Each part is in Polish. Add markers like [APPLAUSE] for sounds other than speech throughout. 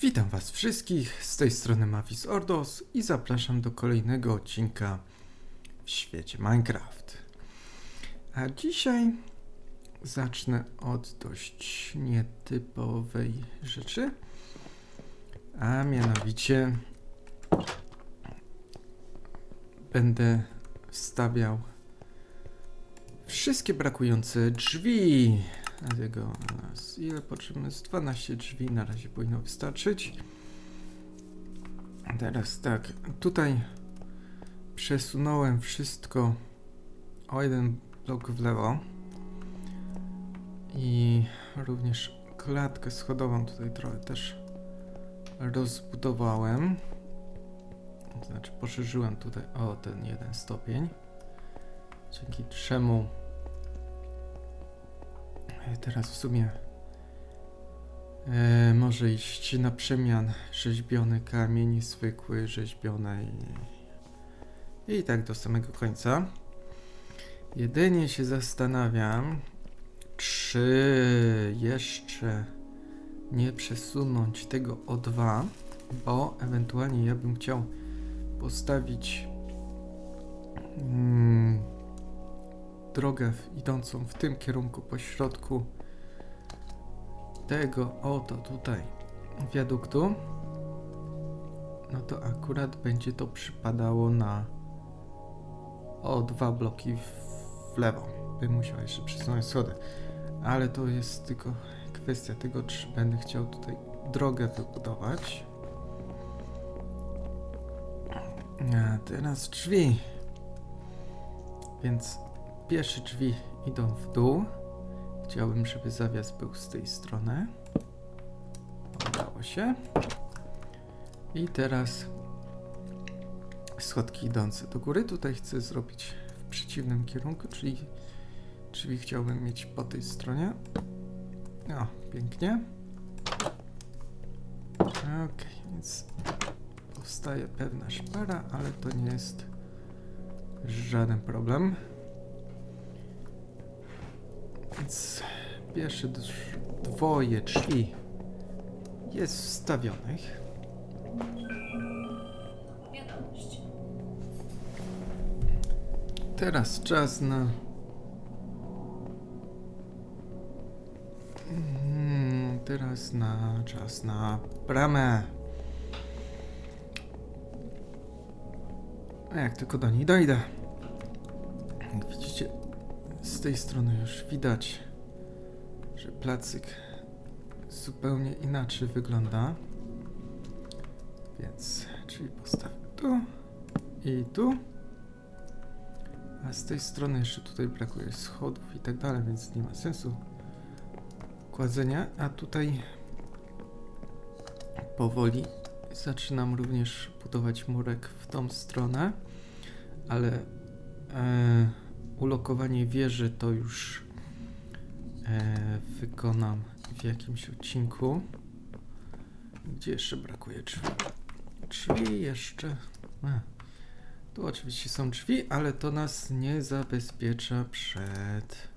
Witam Was wszystkich, z tej strony Mafis Ordos i zapraszam do kolejnego odcinka w świecie Minecraft. A dzisiaj zacznę od dość nietypowej rzeczy, a mianowicie będę wstawiał wszystkie brakujące drzwi. Dlatego nas ile potrzebujemy? Z 12 drzwi na razie powinno wystarczyć. Teraz tak, tutaj przesunąłem wszystko o jeden blok w lewo i również klatkę schodową tutaj trochę też rozbudowałem. To znaczy poszerzyłem tutaj o ten jeden stopień, dzięki czemu Teraz w sumie e, może iść na przemian rzeźbiony kamień, zwykły rzeźbiony i, i tak do samego końca. Jedynie się zastanawiam, czy jeszcze nie przesunąć tego o 2, bo ewentualnie ja bym chciał postawić mm, drogę idącą w tym kierunku po środku tego oto tutaj wiaduktu, no to akurat będzie to przypadało na o dwa bloki w lewo. Bym musiał jeszcze przesunąć schody, ale to jest tylko kwestia tego, czy będę chciał tutaj drogę wybudować. A teraz drzwi. Więc Pierwsze drzwi idą w dół. Chciałbym, żeby zawias był z tej strony. Udało się. I teraz schodki idące do góry. Tutaj chcę zrobić w przeciwnym kierunku, czyli drzwi chciałbym mieć po tej stronie. O, pięknie. Ok, więc powstaje pewna szpara, ale to nie jest żaden problem. Więc pierwsze dwoje drzwi jest wstawionych. Wiadomość. Teraz czas na. Mm, Teraz na czas na bramę. A jak tylko do niej dojdę. Jak widzicie, z tej strony już widać, że placyk zupełnie inaczej wygląda. Więc, czyli postawię tu i tu. A z tej strony jeszcze tutaj brakuje schodów i tak dalej, więc nie ma sensu kładzenia. A tutaj powoli zaczynam również budować murek w tą stronę, ale e, ulokowanie wieży to już e, wykonam w jakimś odcinku. Gdzie jeszcze brakuje drzwi? Drzwi jeszcze. A. Tu oczywiście są drzwi, ale to nas nie zabezpiecza przed.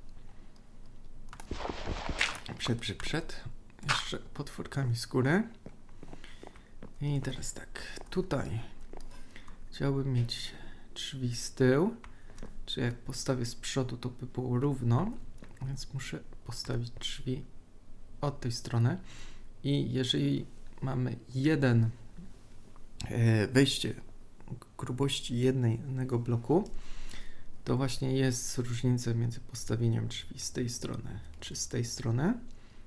Przed, przed, przed. Jeszcze potworkami z góry. I teraz tak, tutaj chciałbym mieć drzwi z tyłu. Czy jak postawię z przodu, to by było równo, więc muszę postawić drzwi od tej strony. I jeżeli mamy jeden e, wejście grubości jednego bloku, to właśnie jest różnica między postawieniem drzwi z tej strony czy z tej strony.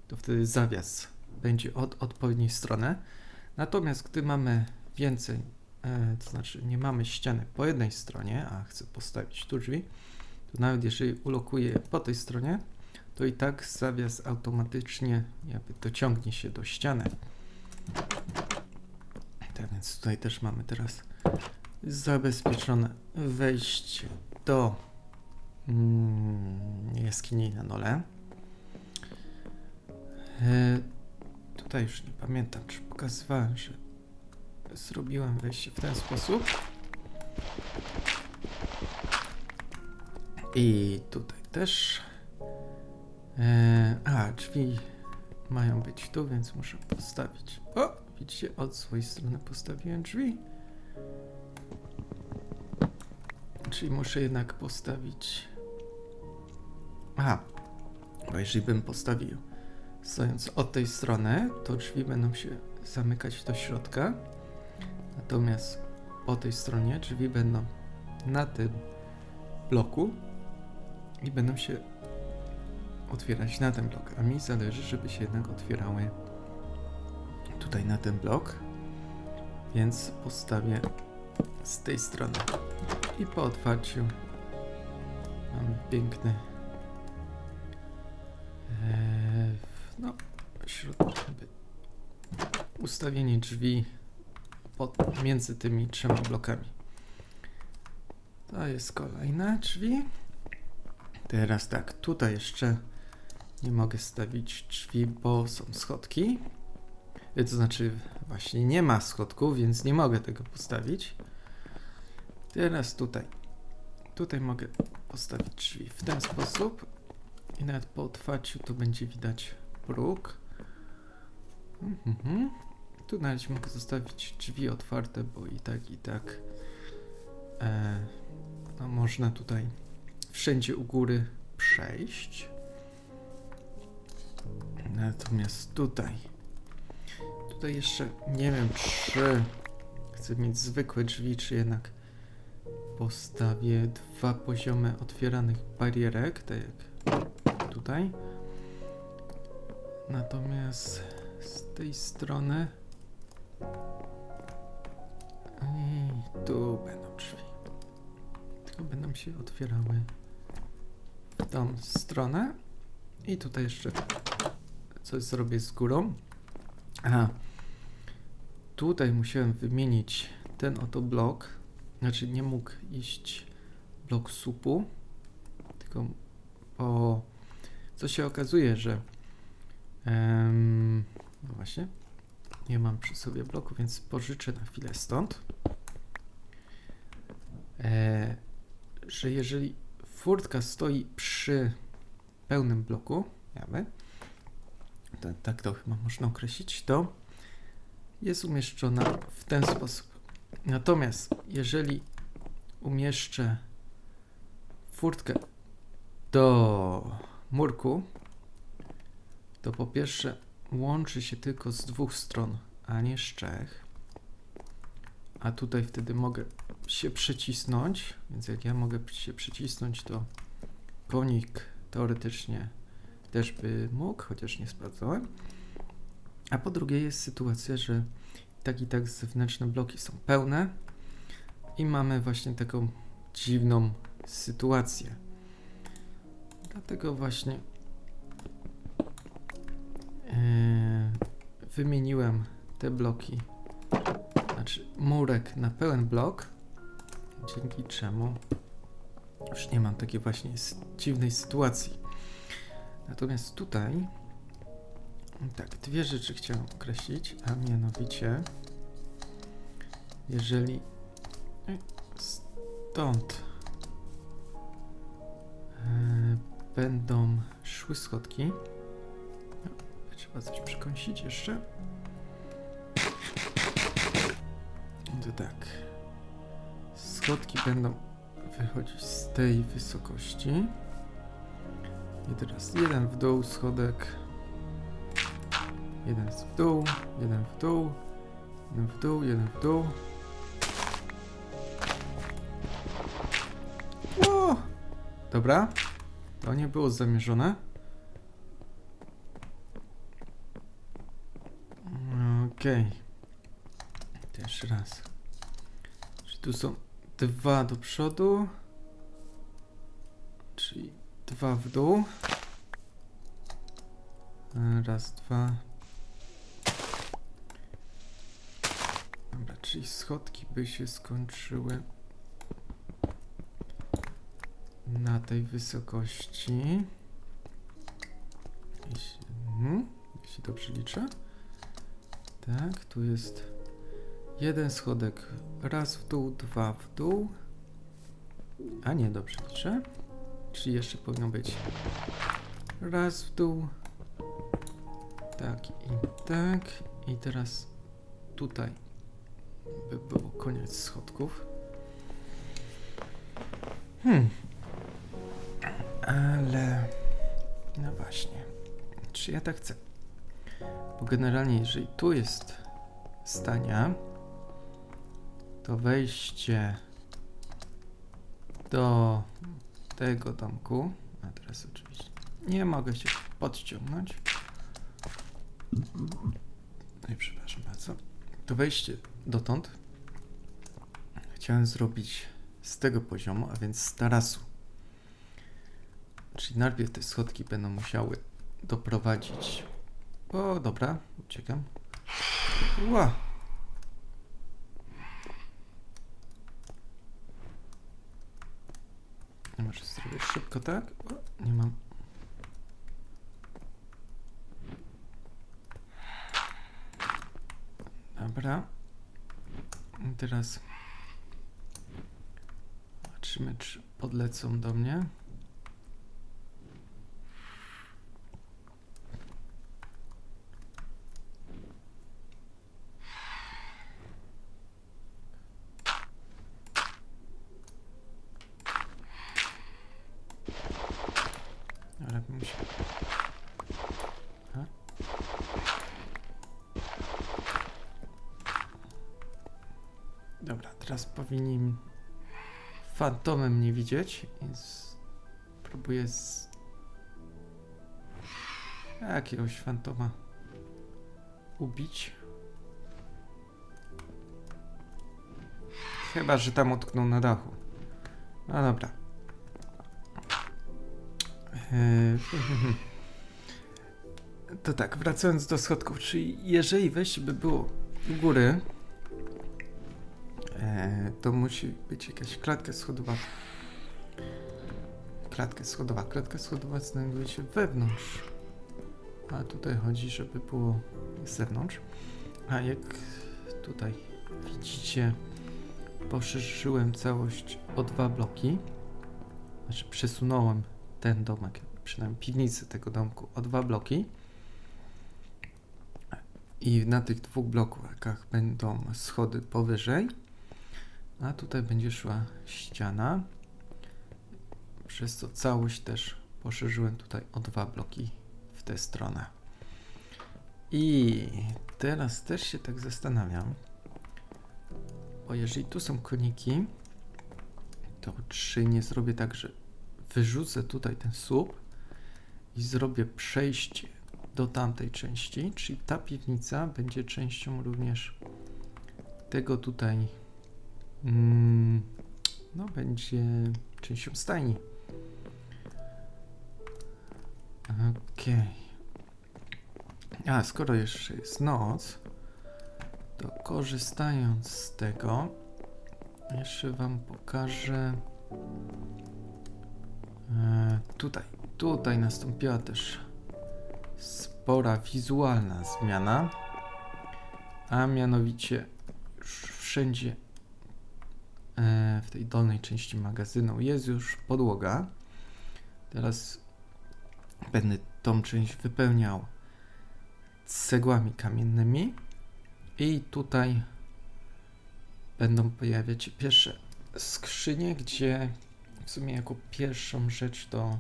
To wtedy zawias będzie od odpowiedniej strony. Natomiast gdy mamy więcej, to znaczy nie mamy ściany po jednej stronie, a chcę postawić tu drzwi, to nawet jeżeli ulokuję po tej stronie, to i tak zawias automatycznie jakby dociągnie się do ściany. Tak więc tutaj też mamy teraz zabezpieczone wejście do mm, jaskini na dole. E, tutaj już nie pamiętam, czy pokazywałem, że zrobiłem wejście w ten sposób. I tutaj też. E, a, drzwi mają być tu, więc muszę postawić. O, Widzicie, od swojej strony postawiłem drzwi. Czyli muszę jednak postawić... Aha, bo jeżeli bym postawił stojąc od tej strony, to drzwi będą się zamykać do środka. Natomiast po tej stronie drzwi będą na tym bloku i będą się otwierać na ten blok. A mi zależy, żeby się jednak otwierały tutaj na ten blok. Więc postawię z tej strony. I po otwarciu mam piękny Eee, no, ustawienie drzwi pod, między tymi trzema blokami. To jest kolejne drzwi. Teraz tak, tutaj jeszcze nie mogę stawić drzwi, bo są schodki. E, To znaczy, właśnie nie ma schodków, więc nie mogę tego postawić. Teraz tutaj. Tutaj mogę postawić drzwi w ten sposób. I nawet po otwarciu to będzie widać próg. Mhm. Tu nawet mogę zostawić drzwi otwarte, bo i tak, i tak e, no można tutaj wszędzie u góry przejść. Natomiast tutaj, tutaj jeszcze nie wiem, czy chcę mieć zwykłe drzwi, czy jednak postawię dwa poziomy otwieranych barierek, tak jak tutaj. Natomiast z tej strony i tu będą drzwi. Tylko będą się otwierały w tą stronę. I tutaj jeszcze coś zrobię z górą. Aha. Tutaj musiałem wymienić ten oto blok. Znaczy nie mógł iść blok supu. Tylko bo co się okazuje, że em, no właśnie nie mam przy sobie bloku, więc pożyczę na chwilę stąd. E, że jeżeli furtka stoi przy pełnym bloku, to, tak to chyba można określić, to jest umieszczona w ten sposób. Natomiast jeżeli umieszczę furtkę do murku, to po pierwsze łączy się tylko z dwóch stron, a nie z trzech. A tutaj wtedy mogę się przycisnąć, więc jak ja mogę się przycisnąć, to konik teoretycznie też by mógł, chociaż nie sprawdzałem. A po drugie jest sytuacja, że tak i tak zewnętrzne bloki są pełne i mamy właśnie taką dziwną sytuację. Dlatego właśnie wymieniłem te bloki, znaczy murek na pełen blok, dzięki czemu już nie mam takiej właśnie dziwnej sytuacji. Natomiast tutaj, tak, dwie rzeczy chciałem określić, a mianowicie, jeżeli e, stąd e, będą szły schodki, trzeba coś przekąsić jeszcze. To tak, schodki będą wychodzić z tej wysokości. I teraz jeden w dół schodek. Jeden w dół, jeden w dół, jeden w dół, jeden w dół. O! Dobra. To nie było zamierzone. Okej. To Jeszcze raz. Czy tu są dwa do przodu? Czyli dwa w dół. Raz, dwa. Dobra, czyli schodki by się skończyły na tej wysokości. Jeśli, mhm, jeśli dobrze liczę. Tak, tu jest jeden schodek. Raz w dół, dwa w dół. A nie, dobrze liczę. Czyli jeszcze powinno być raz w dół. Tak i tak. I teraz tutaj by było koniec schodków. Hmm. Ale... No właśnie. Czy ja tak chcę? Bo generalnie, jeżeli tu jest stania, to wejście do tego domku, a teraz oczywiście nie mogę się podciągnąć. No i przepraszam bardzo. To wejście dotąd chciałem zrobić z tego poziomu, a więc z tarasu. Czyli najpierw te schodki będą musiały doprowadzić. O, dobra, uciekam. Ła! Może zrobię szybko, tak? O, nie mam. Dobra. I teraz zobaczymy, czy podlecą do mnie. Dobra, teraz powinni fantomem mnie widzieć, więc próbuję z jakiegoś fantoma ubić. Chyba, że tam utknął na dachu. No dobra. Eee, [LAUGHS] To tak, wracając do schodków, czyli jeżeli wejście by było u góry, e, to musi być jakaś klatka schodowa. Klatka schodowa. Klatka schodowa znajduje się wewnątrz. A tutaj chodzi, żeby było z zewnątrz. A jak tutaj widzicie, poszerzyłem całość o dwa bloki. Znaczy przesunąłem ten domek, przynajmniej piwnicę tego domku o dwa bloki. I na tych dwóch blokach będą schody powyżej. A tutaj będzie szła ściana. Przez co całość też poszerzyłem tutaj o dwa bloki w tę stronę. I teraz też się tak zastanawiam, bo jeżeli tu są koniki, to czy nie zrobię tak, że wyrzucę tutaj ten słup i zrobię przejście do tamtej części, czyli ta piwnica będzie częścią również tego tutaj, no będzie częścią stajni. Okej. A, skoro jeszcze jest noc, to korzystając z tego, jeszcze Wam pokażę. E, tutaj, tutaj nastąpiła też spora wizualna zmiana, a mianowicie już wszędzie w tej dolnej części magazynu jest już podłoga. Teraz będę tą część wypełniał cegłami kamiennymi i tutaj będą pojawiać się pierwsze skrzynie, gdzie w sumie jako pierwszą rzecz to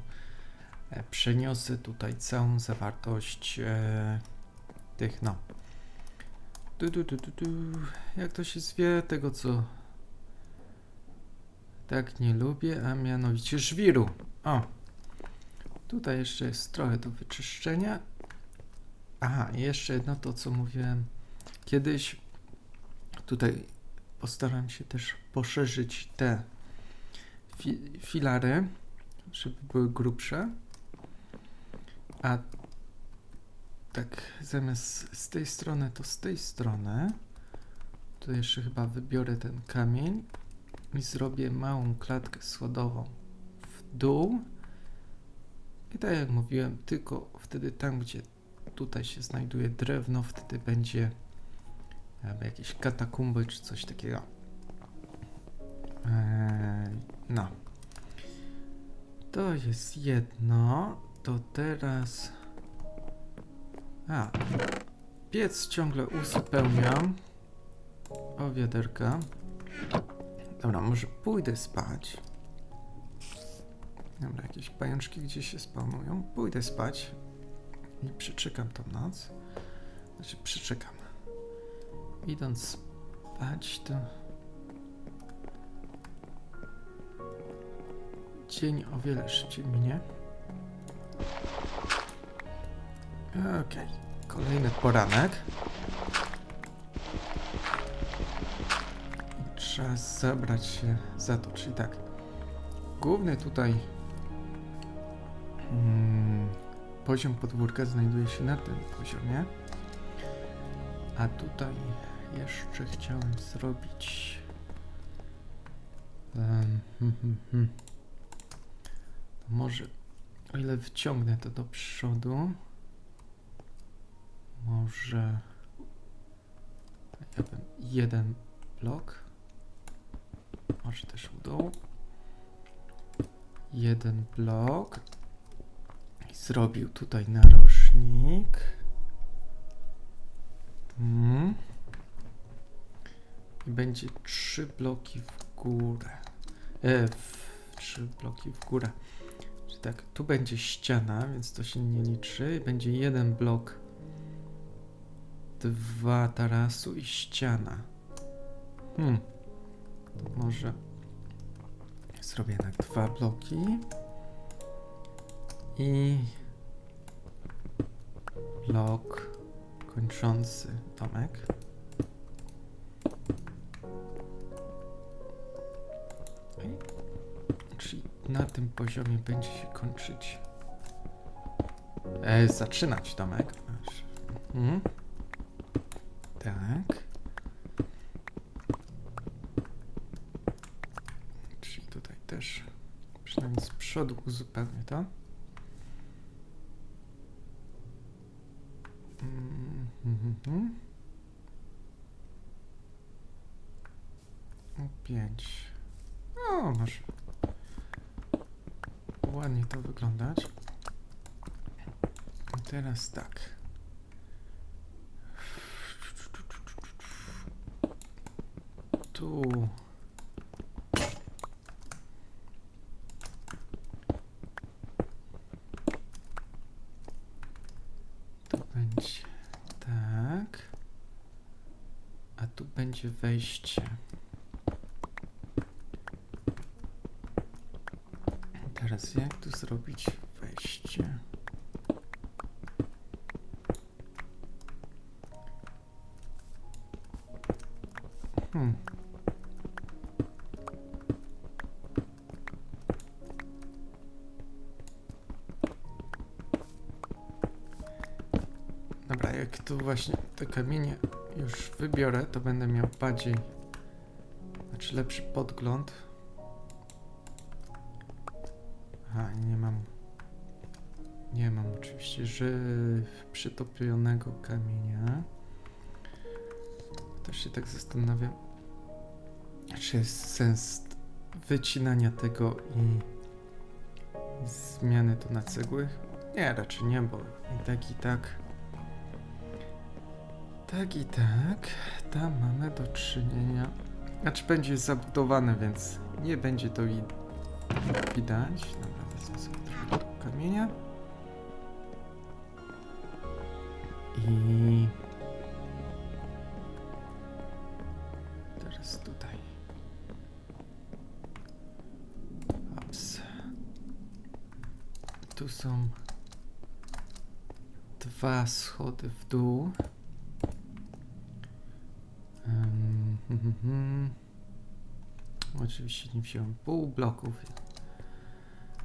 e, przeniosę tutaj całą zawartość e, tych, no. Du, du, du, du, du. Jak to się zwie? Tego, co tak nie lubię, a mianowicie żwiru. O! Tutaj jeszcze jest trochę do wyczyszczenia. Aha, jeszcze jedno to, co mówiłem kiedyś. Tutaj postaram się też poszerzyć te fi filary, żeby były grubsze. A tak zamiast z tej strony, to z tej strony. Tu jeszcze chyba wybiorę ten kamień i zrobię małą klatkę schodową w dół. I tak jak mówiłem, tylko wtedy tam, gdzie tutaj się znajduje drewno, wtedy będzie jakby jakieś katakumby czy coś takiego. Eee, no. To jest jedno. To teraz. A. Piec ciągle uzupełniam. o wiaderka. Dobra, może pójdę spać. Dobra, jakieś pajączki gdzieś się spawnują. Pójdę spać i przeczekam tą noc. Znaczy, przeczekam. Idąc spać, to dzień o wiele szybciej minie. Okej, kolejny poranek. Trzeba zabrać się za to, czyli tak. Główny tutaj mm, poziom podwórka znajduje się na tym poziomie. A tutaj jeszcze chciałem zrobić. hmm, hmm, hmm. Może, o ile wyciągnę to do przodu, może ja bym jeden blok, może też u dołu, jeden blok i zrobił tutaj narożnik. Mm. I będzie trzy bloki w górę. E, w, trzy bloki w górę. Czyli tak, tu będzie ściana, więc to się nie liczy. Będzie jeden blok, dwa tarasu i ściana. Hmm. To może zrobię jednak dwa bloki. I blok kończący domek. Czyli na tym poziomie będzie się kończyć. E, zaczynać domek. Mhm. Tak. Czyli tutaj też przynajmniej z przodu uzupełnię to. Mm, mhm, mhm. O, Pięć. O, masz. Ładnie to wyglądać. I teraz tak. Tu będzie tak. A tu będzie wejście. Teraz jak tu zrobić wejście? Hmm. Właśnie te kamienie już wybiorę, to będę miał bardziej, znaczy lepszy podgląd. I nie mam, nie mam oczywiście ży przytopionego kamienia. Też się tak zastanawiam, czy jest sens wycinania tego i zmiany to na cegły? Nie, raczej nie, bo i tak, i tak. Tak i tak, tam mamy do czynienia. Znaczy będzie zabudowane, więc nie będzie to widać. Dobra, wezmę sobie trochę kamienia. I teraz tutaj. Ups. Tu są dwa schody w dół. Hmm. Oczywiście nie wziąłem pół bloków.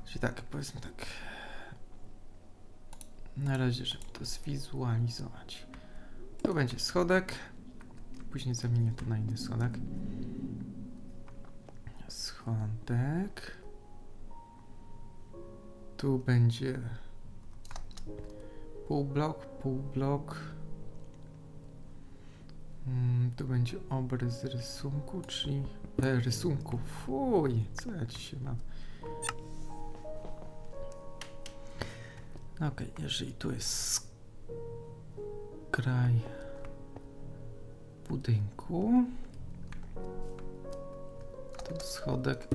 Czyli tak, powiedzmy tak. Na razie, żeby to zwizualizować. Tu będzie schodek. Później zamienię to na inny schodek. Schodek. Tu będzie pół blok, pół blok. Mm, tu będzie obrys rysunku, czyli e, rysunku. Fuj, co ja dzisiaj mam? Okej, jeżeli tu jest kraj budynku. Tu schodek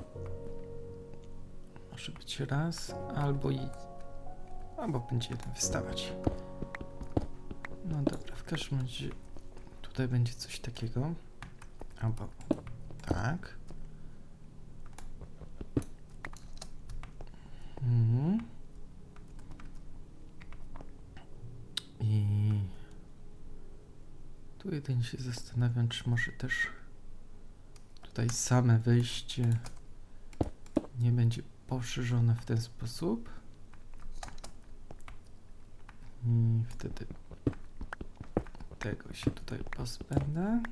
może być raz, albo i. albo będzie jeden wystawać. No dobra, w każdym razie tutaj będzie coś takiego. Albo tak. Mhm. I tu jedynie się zastanawiam, czy może też tutaj same wejście nie będzie poszerzone w ten sposób. I wtedy tego się tutaj pozbędę.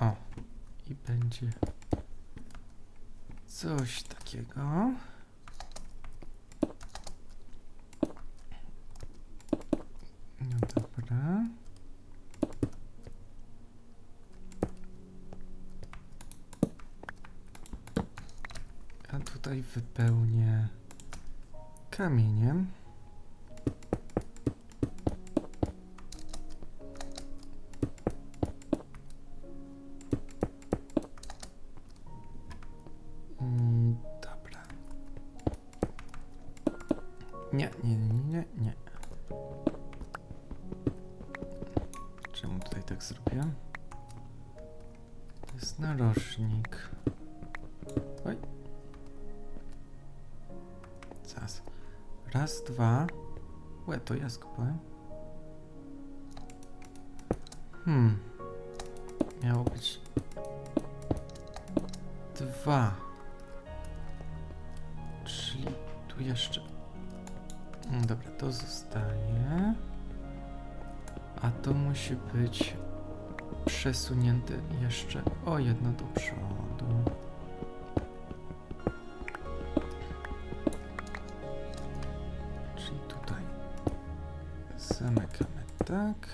O, i będzie coś takiego. No dobra. A tutaj wypełnię kamieniem. Mm, dobra. Nie, nie, nie, nie. Czemu tutaj tak zrobiłem? To jest narożnik. Raz, dwa. Łe, to ja skupałem. Hmm. Miało być dwa. Czyli tu jeszcze. Mm, Dobra, to zostaje. A to musi być przesunięte jeszcze o jedno do przodu. Zamykamy tak.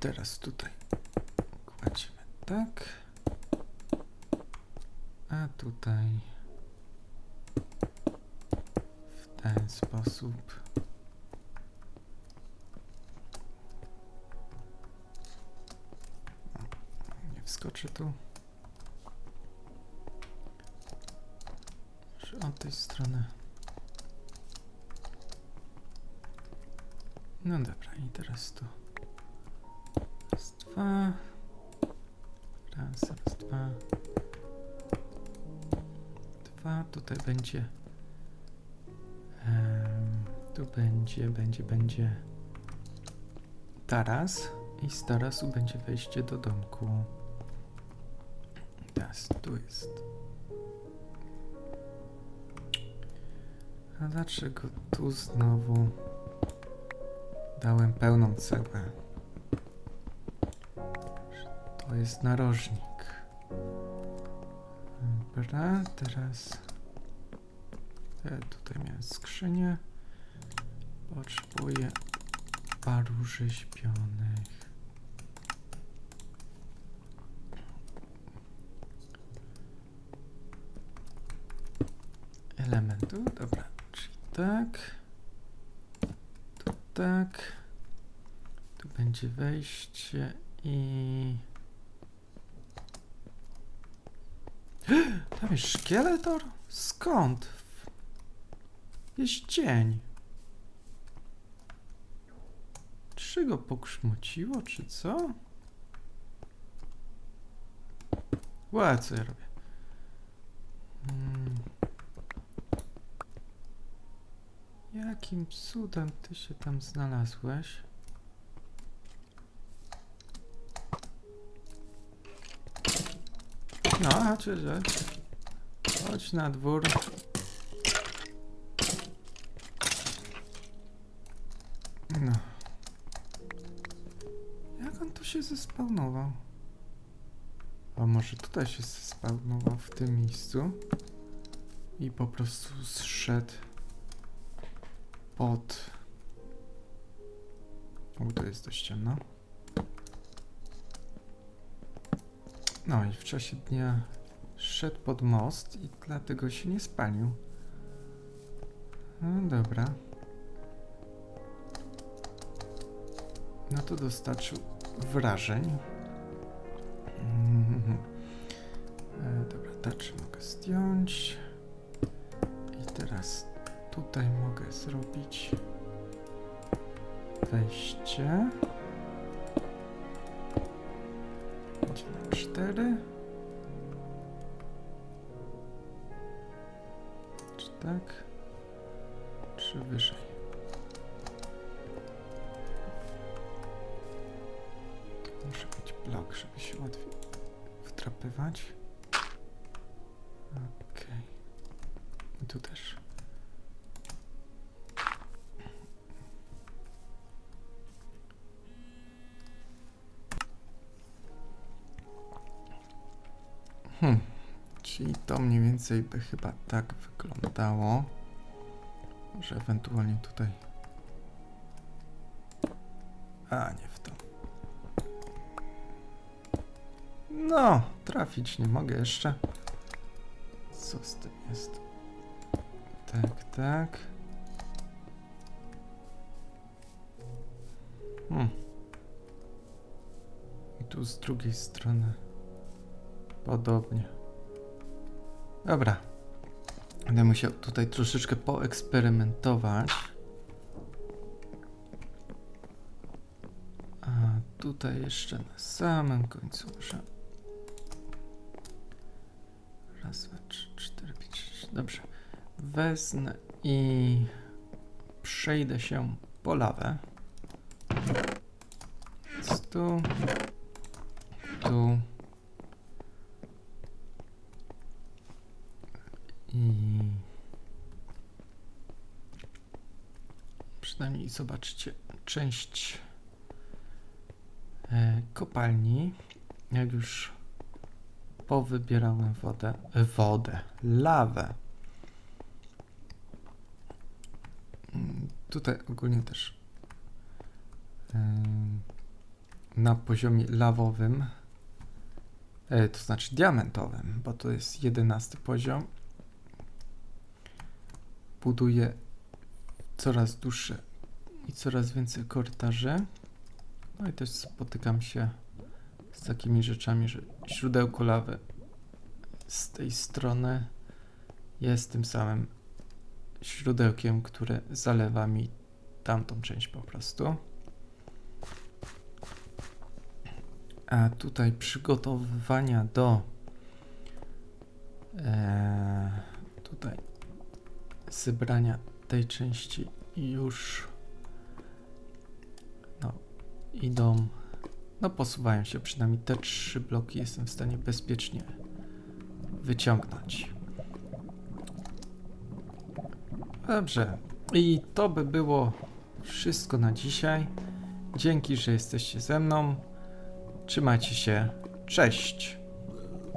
Teraz tutaj kładziemy tak. A tutaj w ten sposób. Nie wskoczy tu. No dobra, i teraz tu. Raz, dwa. Raz, raz, dwa. Dwa, tutaj będzie. em, tu będzie, będzie, będzie. Taras. I z tarasu będzie wejście do domku. Teraz tu jest. A dlaczego tu znowu dałem pełną cegłę? To jest narożnik. Dobra, teraz tutaj miałem skrzynię. Potrzebuję paru rzeźbionych. Elementu, dobra, czyli tak. Tak. Tu będzie wejście i... [GASPS] Tam jest szkieletor? Skąd? Jest dzień. Czy go pokrzmuciło, czy co? Ła, co ja robię? Hmm. Jakim cudem ty się tam znalazłeś? No, chodź, chodź, chodź. Chodź na dwór. No. Jak on tu się zespawnował? A może tutaj się zespawnował w tym miejscu? I po prostu zszedł pod... O, to jest dość ciemno. No i w czasie dnia szedł pod most i dlatego się nie spalił. No dobra. No to dostarczył wrażeń. [LAUGHS] E, dobra, tarczę mogę zdjąć. I teraz tutaj mogę zrobić wejście. Będzie na cztery. Czy tak? Czy wyżej? Muszę mieć blok, żeby się łatwiej wdrapywać. Hmm. Czyli to mniej więcej by chyba tak wyglądało. Może ewentualnie tutaj. A, nie w to. No, trafić nie mogę jeszcze. Co z tym jest? Tak, tak. Hmm. I tu z drugiej strony. Podobnie. Dobra. Będę musiał tutaj troszeczkę poeksperymentować. A tutaj jeszcze na samym końcu muszę. Raz, dwa, trzy, cztery, pięć, sześć. Dobrze. Wezmę i przejdę się po lawę. Więc tu. Tu. Przynajmniej zobaczcie część e, kopalni. Jak już powybierałem wodę, e, wodę, lawę. Mm, Tutaj ogólnie też em, na poziomie lawowym, e, to znaczy diamentowym, bo to jest jedenasty poziom, buduję coraz dłuższe i coraz więcej korytarzy. No i też spotykam się z takimi rzeczami, że źródełko lawy z tej strony jest tym samym źródełkiem, które zalewa mi tamtą część po prostu. A tutaj przygotowywania do e, tutaj zebrania tej części już no idą. No posuwają się przynajmniej te trzy bloki jestem w stanie bezpiecznie wyciągnąć. Dobrze. I to by było wszystko na dzisiaj. Dzięki że jesteście ze mną. Trzymajcie się. Cześć